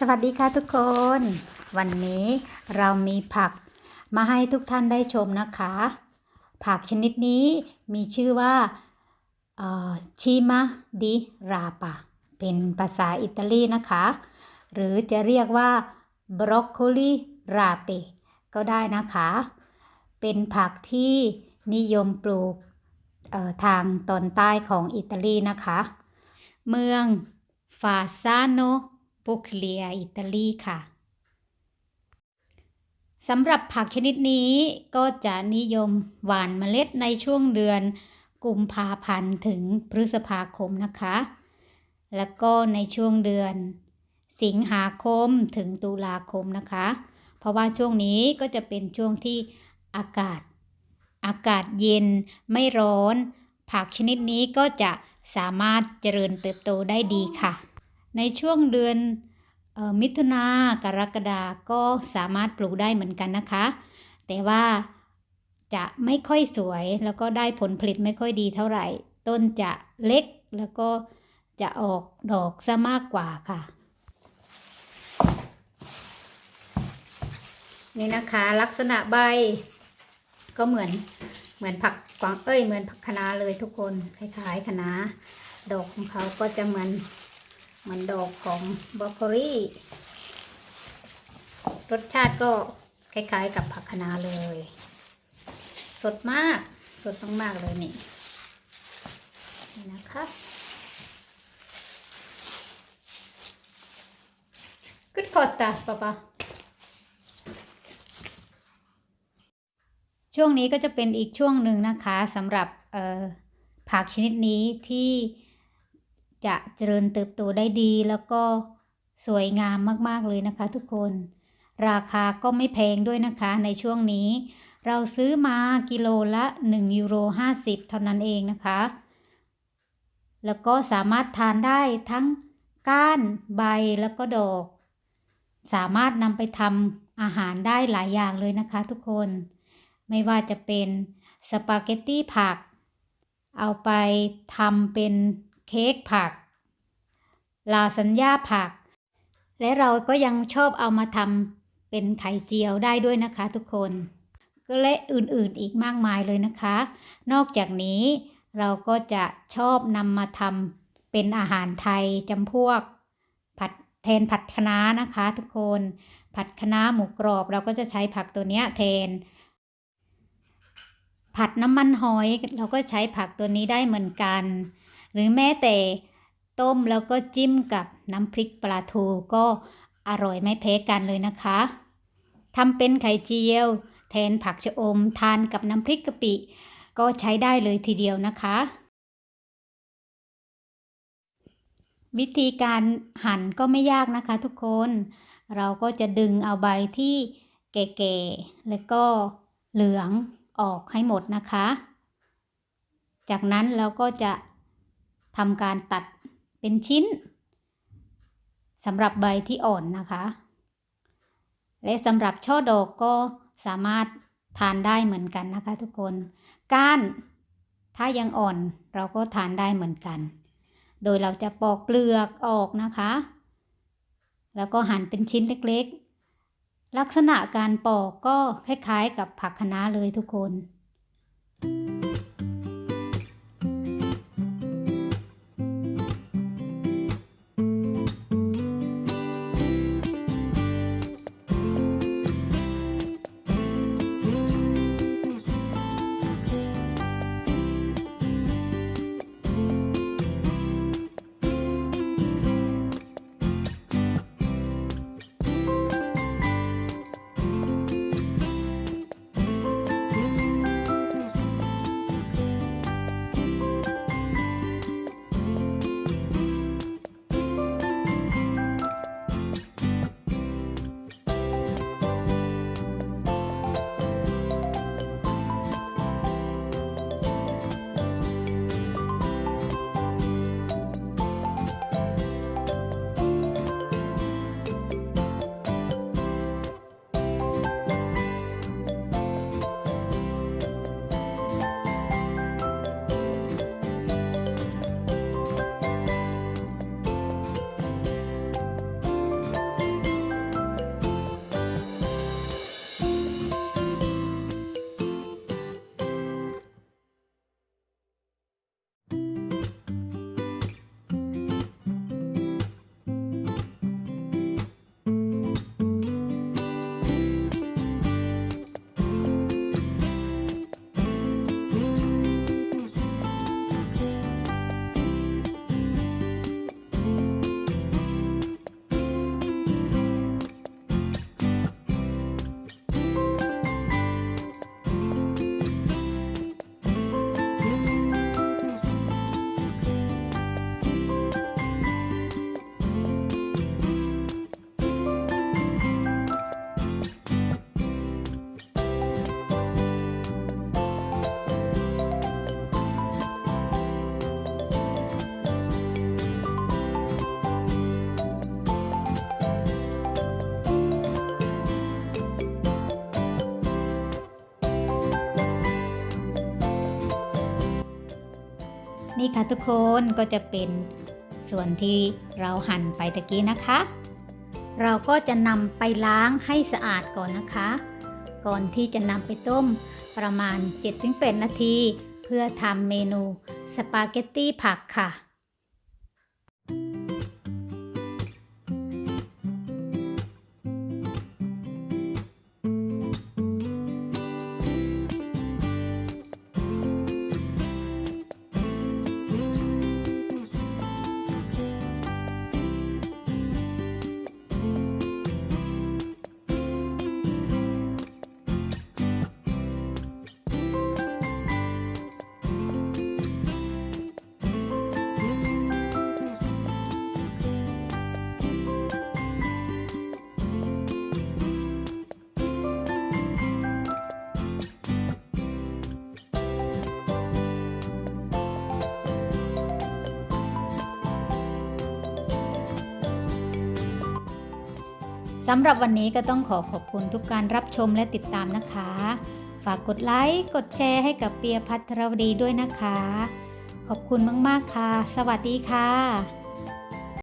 สวัสดีค่ะทุกคน วันนี้เรามีผักมาให้ทุกท่านได้ชมนะคะ ผักชนิดนี้มีชื่อว่าชิมาดิราปาเป็นภาษาอิตาลีนะคะ หรือจะเรียกว่าบรอกโคลีราเปก็ได้นะคะ เป็นผักที่นิยมปลูกทางตอนใต้ของอิตาลีนะคะ เมืองฟาซาโน ปุคเลียอิตาลีค่ะสำหรับผักชนิดนี้ก็จะนิยมหว่านเมล็ดในช่วงเดือนกุมภาพันธ์ถึงพฤษภาคมนะคะ แล้วก็ในช่วงเดือน สิงหาคมถึงตุลาคมนะคะ เพราะว่าช่วงนี้ก็จะเป็นช่วงที่อากาศ อากาศเย็นไม่ร้อน ผักชนิดนี้ก็จะสามารถเจริญเติบโตได้ดีค่ะ ในช่วงเดือนมิถุนากรกฎาก็สามารถปลูกได้เหมือนกันนะคะ แต่ว่าจะไม่ค่อยสวยแล้วก็ได้ผลผลิตไม่ค่อยดีเท่าไหร่ ต้นจะเล็กแล้วก็จะออกดอกซะมากกว่าค่ะ นี่นะคะลักษณะใบ ก็เหมือนเหมือนผักกวางเอ้ยเหมือนผักคะน้าเลยทุกคนคล้ายๆคะน้าดอกของเขาก็จะเหมือน เหมือนดอกของบรอกโคลีรสชาติก็คล้ายๆกับผักคะน้าเลย สดมาก สดมากๆเลยนี่นี่นะคะ Good costa papa ช่วงนี้ก็จะเป็นอีกช่วงหนึ่งนะคะสำหรับผักชนิดนี้ที่ จะเจริญเติบโตได้ดีแล้วก็สวยงามมากๆเลยนะคะ ทุกคน ราคาก็ไม่แพงด้วยนะคะในช่วงนี้ เราซื้อมากิโลละ 1 ยูโร 50 เท่านั้นเองนะคะ แล้วก็สามารถทานได้ทั้งก้านใบแล้วก็ดอก สามารถนำไปทำอาหารได้หลายอย่างเลยนะคะ ทุกคน ไม่ว่าจะเป็นสปาเกตตี้ผัก เอาไปทำเป็น เค้กผัก ลาสัญญาผัก และเราก็ยังชอบเอามาทำเป็นไข่เจียวได้ด้วยนะคะทุกคนก็และอื่นๆอีกมากมายเลยนะคะ นอกจากนี้เราก็จะชอบนำมาทำเป็นอาหารไทยจำพวก ผัดแทนผัดคะน้านะคะทุกคน ผัดคะน้าหมูกรอบเราก็จะใช้ผักตัวนี้แทน ผัดน้ำมันหอยเราก็ใช้ผักตัวนี้ได้เหมือนกัน หรือแม้แต่ต้มแล้วก็จิ้มกับน้ำพริกปลาทูก็อร่อยไม่แพ้กันเลยนะคะทำเป็นไข่เจียว แทนผักชะอมทานกับน้ำพริกกะปิ ก็ใช้ได้เลยทีเดียวนะคะ วิธีการหั่นก็ไม่ยากนะคะทุกคน เราก็จะดึงเอาใบที่แก่ๆแล้วก็เหลืองออกให้หมดนะคะ จากนั้นเราก็จะ ทำการตัดเป็นชิ้นสำหรับใบที่อ่อนนะคะ และสำหรับช่อดอกก็สามารถทานได้เหมือนกันนะคะ ทุกคน ก้านถ้ายังอ่อนเราก็ทานได้เหมือนกัน โดยเราจะปอกเปลือกออกนะคะ แล้วก็หั่นเป็นชิ้นเล็กๆ ลักษณะการปอกก็คล้ายๆกับผักคะน้าเลยทุกคน นี่ค่ะทุกคนก็จะเป็นส่วนที่เราหั่นไปตะกี้นะคะ เราก็จะนำไปล้างให้สะอาดก่อนนะคะ ก่อนที่จะนำไปต้มประมาณ 7-8 นาที เพื่อทำเมนูสปาเกตตี้ผักค่ะ สำหรับวันนี้ก็ต้องขอขอบคุณทุกการรับชมและติดตามนะคะ ฝากกดไลค์ กดแชร์ให้กับเปียพัทรวดีด้วยนะคะ ขอบคุณมาก ๆ ค่ะ สวัสดีค่ะ